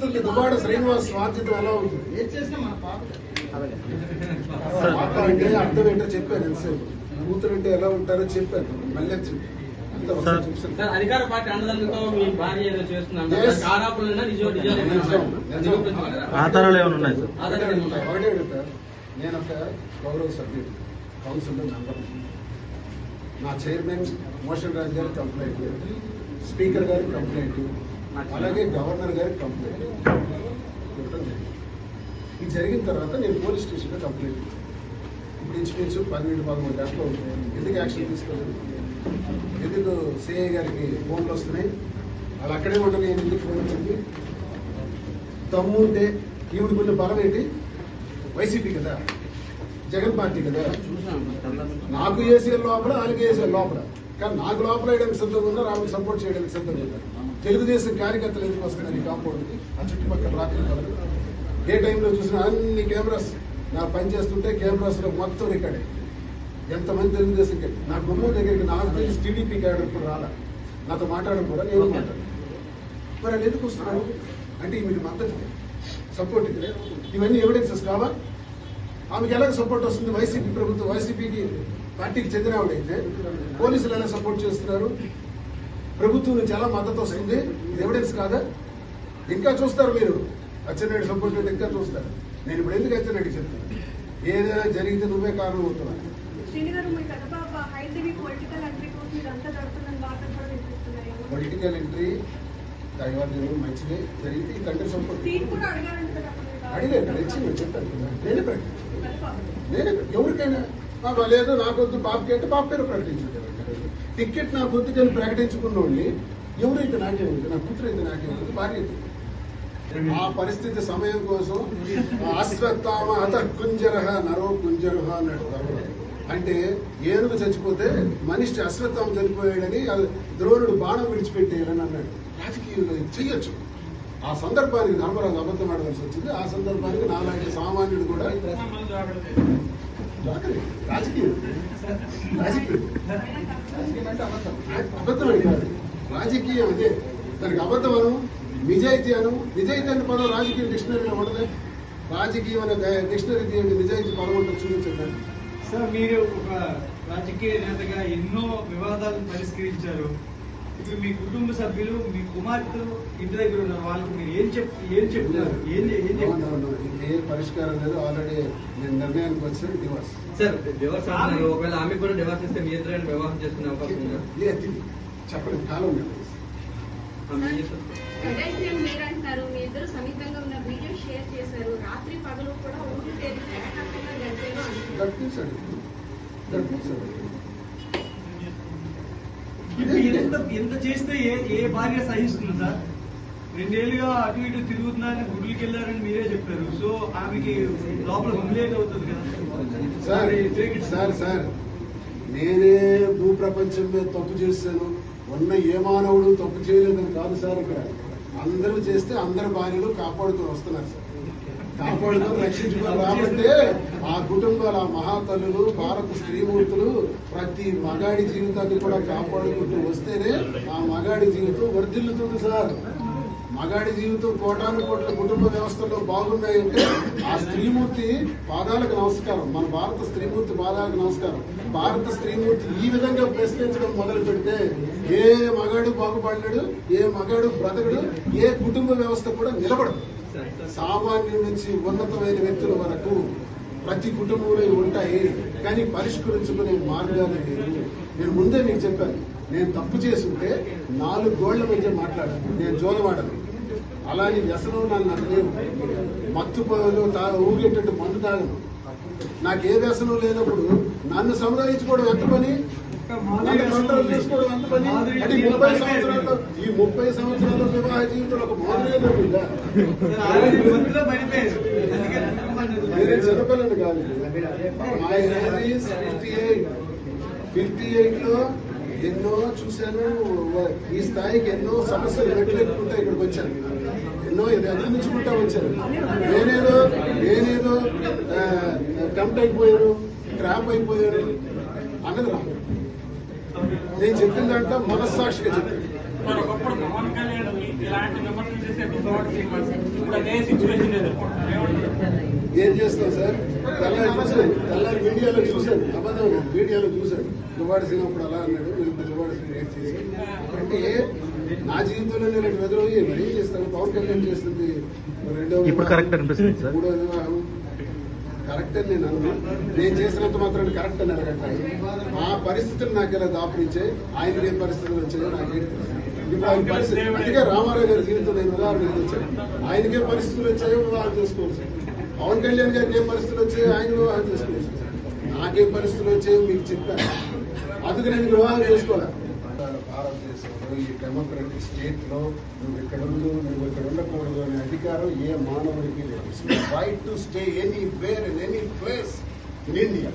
అవుతుంది దుబాడ శ్రీనివాస్ బాధ్యత ఎలా అవుతుంది. అంటే అర్థం ఏంటో చెప్పాను ఎంతసేపు కూతురు అంటే ఎలా ఉంటారో చెప్పాను. మళ్ళీ చెప్పి. అంత ఒకసారి చూపిస్తాను. సార్ అధికార పార్టీ అండదండతో మీ భార్య ఏదో చేస్తున్నాను Yes. కారాపులైనా నిజం నిజం. నిజం. నిజం. ఆధారాలు ఏమైనా ఉన్నాయి సార్? ఆధారాలు ఏమి ఉన్నాయి? ఒకటే అడుగుతా నేను ఒక గౌరవ సభ్యుడు. కౌన్సిల్లో మెంబర్. నా చైర్మన్ మోషన్ రాజు గారి కంప్లైంట్. స్పీకర్ గారి కంప్లైంట్. అలాగే గవర్నర్ గారి కంప్లైంట్. ఇవ్వడం జరిగింది. ఇది జరిగిన తర్వాత నేను పోలీస్ స్టేషన్లో కంప్లైంట్ ఇచ్చాను. ఇప్పుడు ఇంచుమించు పన్నెండు పదమూడు గంటలు అవుతుంది ఎందుకు యాక్షన్ తీసుకోలేదు? ఎందుకు సిఐ గారికి ఫోన్లు వస్తున్నాయి? వాళ్ళు అక్కడే నేను ఎందుకు ఫోన్ వచ్చింది దమ్ము ఉంటే ఈవిడికున్న బలం ఏంటి? వైసీపీ కదా? జగన్ పార్టీ కదా? నాకు వేసే లోపల వాళ్ళకి వేసే లోపల. కానీ నాకు లోపల వేయడానికి సిద్ధంగా ఉన్నారు ఆమెకు సపోర్ట్ చేయడానికి ఉన్నారు తెలుగుదేశం కార్యకర్తలు ఎందుకు వస్తున్నారు ఈ కాంపౌండ్కి ఆ చుట్టుపక్కల రాత్రి ఏ టైంలో చూసినా అన్ని కెమెరాస్ నా పని చేస్తుంటే కెమెరాస్లో మొత్తం రికార్డే ఎంతమంది తెలుగుదేశం నా గుమ్మం దగ్గరికి నాకు తెలిసి టీడీపీ క్యాడర్ ఇప్పుడు రాలా. నాతో మాట్లాడడం కూడా నేను మాట్లాడు మరి అది ఎందుకు వస్తున్నారు? అంటే మీకు మద్దతు సపోర్ట్ ఇవన్నీ ఎవిడెన్సెస్ కావా? ఆమెకి ఎలాగ సపోర్ట్ వస్తుంది? వైసీపీ ప్రభుత్వం వైసీపీకి పార్టీకి చెందిన ఆవిడైతే పోలీసులు ఎలా సపోర్ట్ చేస్తున్నారు. ప్రభుత్వం నుంచి ఎలా మద్దతు వస్తుంది. ఇది ఎవిడెన్స్ కాదా? ఇంకా చూస్తారు మీరు. అచ్చెన్నాయుడు సపోర్ట్ ఇంకా చూస్తారు. నేను ఇప్పుడు ఎందుకు అచ్చెన్నాయుడు చెప్తాను? ఏదైనా జరిగితే నువ్వే కారణం దిగి పొలిటికల్ ఎంట్రీ దైవార్జనం మంచిదే. జరిగితే ఈ కంటే సపోర్ట్. అడిగాను ఇచ్చి నేను చెప్పాను. నేనే. నేనే ఎవరికైనా నాకు లేదు నాకొద్దు బాబుకి అంటే బాబు పేరు ప్రకటించాడు. టికెట్ నాకు వద్దు కానీ ప్రకటించుకున్నోడిని ఎవరైతే నాకే ఉంది నా కూతురు అయితే నాకే ఉంది భార్య ఆ పరిస్థితి సమయం కోసం అశ్వత్థామ అత కుంజరహ నరో కుంజరహ అన్నాడు అంటే ఏనుగు చచ్చిపోతే మనిషి అశ్వత్థామ చనిపోయాడని ద్రోణుడు బాణం విడిచిపెట్టేయాలని అన్నాడు. రాజకీయంలో చెయ్యొచ్చు. ఆ సందర్భానికి ధర్మరాజు అబద్ధం ఆడవలసి వచ్చింది. ఆ సందర్భానికి నాలాంటి సామాన్యుడు కూడా రాకలేదు. రాజకీయం రాజకీయం అంటే అబద్ధం అని కాదు రాజకీయం అదే దానికి అబద్ధం అను నిజాయితీ అను నిజాయితీ అనే పదం రాజకీయ డిక్షనరీలో ఉండదు రాజకీయం అనే డిక్షనరీ తీయండి నిజాయితీ పదం ఉంటుంది చూపించండి సార్ మీరు ఒక రాజకీయ నేతగా ఎన్నో వివాదాలు పరిష్కరించారు ఇప్పుడు మీ కుటుంబ సభ్యులు మీ కుమార్తెలు ఇంటి దగ్గర ఉన్నారు. వాళ్ళకి మీరు ఏం చెప్ ఏం చెప్తున్నారు? ఏం చెప్తున్నారు ఏ పరిష్కారం లేదు. ఆల్రెడీ నేను నిర్ణయానికి వచ్చాను డివోర్స్. సార్ డివోర్స్ ఒకవేళ ఆమె కూడా డివోర్స్ ఇస్తే మీ ఇద్దరు వివాహం చేసుకునే అవకాశం ఉందా? లేదు చెప్పలేదు కాలం లేదు ఆమె ఏం చేస్తారు? అదైతే మీరు అంటున్నారు మీ ఇద్దరు సమీపంగా ఉన్న వీడియో షేర్ చేశారు. రాత్రి పగలు కూడా ఊరు గడిపేలో అంటున్నారు ఎంత ఎంత చేస్తే ఏ ఏ భార్య సహిస్తుంది సార్? రెండేళ్ళుగా అటు ఇటు తిరుగుతున్నారని గుడ్లకి వెళ్ళారని మీరే చెప్పారు. సో ఆమెకి లోపల హుమిలేట్ అవుతుంది కదా. సార్ సార్ సార్ నేనే భూప్రపంచం మీద తప్పు చేశాను. ఉన్న ఏ మానవుడు తప్పు చేయలేదని కాదు సార్ ఇక్కడ. అందరూ చేస్తే అందరి భార్యలు కాపాడుతూ వస్తున్నారు సార్. కాపాడుతూ రక్షించుకొని రాబట్టే ఆ కుటుంబాల ఆ మహాతల్లులు భారత స్త్రీమూర్తులు ప్రతి మగాడి జీవితాన్ని కూడా కాపాడుకుంటూ వస్తేనే ఆ మగాడి జీవితం వర్ధిల్లుతుంది సార్. మగాడి జీవితం కోటాను కోట్ల కుటుంబ వ్యవస్థలో బాగున్నాయంటే ఆ స్త్రీమూర్తి పాదాలకు నమస్కారం. మన భారత స్త్రీమూర్తి పాదాలకు నమస్కారం. భారత స్త్రీమూర్తి ఈ విధంగా ప్రశ్నించడం మొదలు పెడితే ఏ మగాడు బాగుపడలేడు ఏ మగాడు బ్రతకడు ఏ కుటుంబ వ్యవస్థ కూడా నిలబడదు. సామాన్యుల నుంచి ఉన్నతమైన వ్యక్తుల వరకు ప్రతి కుటుంబంలో ఉంటాయి కానీ పరిష్కరించుకునే మార్గాలు లేదు నేను ముందే మీకు చెప్పాను నేను తప్పు చేసుంటే నాలుగు గోళ్ళ మధ్య మాట్లాడాను. నేను జోలవాడను. అలాని వ్యసనం నన్ను నాకు లేవు మత్తు తా ఊగేటట్టు మందు తాగను. నాకు ఏ వ్యసనం లేనప్పుడు నన్ను సంపాదించుకోవడం ఎంత పని? నన్ను కంట్రోల్ చేసుకోవడం ఎంత పని? అంటే ఈ ముప్పై సంవత్సరాల్లో ఈ ముప్పై సంవత్సరాల వివాహ జీవితంలో ఒక కుటుంబాన్ని నేనే. చిన్నపిల్లని కాదు. Fifty eight. ఫిఫ్టీ ఎయిట్లో ఎన్నో చూశాను ఈ స్థాయికి ఎన్నో సమస్యలు మెట్లెక్కుంటా ఇక్కడికి వచ్చాను. ఎన్నో ఇది అధిగమించుకుంటా వచ్చాను. నేనేదో నేనేదో టెంప్ట్ అయిపోయాను ట్రాప్ అయిపోయాను అన్నది రా నేను చెప్పిన దాంట్లో మనస్సాక్షిగా చెప్పాను మరి ఒకప్పుడు పవన్ కళ్యాణ్ ఇలాంటి విమర్శలు ఇప్పుడు అదే సిచ్యువేషన్ ఎదుర్కొంటున్నారు ఏమంటారు ఏం చేస్తాం సార్? తెల్లారి చూశాను తెల్లారి మీడియాలో చూశాను అబద్ధం మీడియాలో చూశాను దువాడి సీన్ అప్పుడు అలా అన్నాడు. మీరు దువాడి సీన్ ఏం చేశారు అంటే నా జీవితంలో నేను రెండు ఎదురయ్యి మరి ఏం చేస్తాను. పవన్ కళ్యాణ్ చేస్తుంది. రెండో ఇప్పుడు కరెక్ట్ అనిపిస్తుంది సార్. మూడో వివాహం కరెక్ట్ అని నేను అన్నా. నేను చేసినంత మాత్రం కరెక్ట్ అని అడగట్లేదు. ఆ పరిస్థితులు నాకు ఇలా దాపురించాయి? ఆయనకి ఏం పరిస్థితులు వచ్చాయో నాకు ఏంటి. ఇప్పుడు ఆయన పరిస్థితి అందుకే రామారావు గారి జీవితం నేను ఉదాహరణ వచ్చాను ఆయనకే పరిస్థితులు వచ్చాయో వివాహం చేసుకోవచ్చు పవన్ కళ్యాణ్ గారికి ఏం పరిస్థితులు వచ్చాయో ఆయన వివాహం చేసుకోవచ్చు నాకేం పరిస్థితులు వచ్చాయో మీకు చెప్పాను. అందుకు నేను వివాహం చేసుకోవాలి భారతదేశంలో ఈ డెమోక్రటిక్ స్టేట్లో నువ్వు ఇక్కడ ఉండు నువ్వు ఇక్కడ ఉండకూడదు అనే అధికారం ఏ మానవుడికి లేదు. Right to stay anywhere any place in India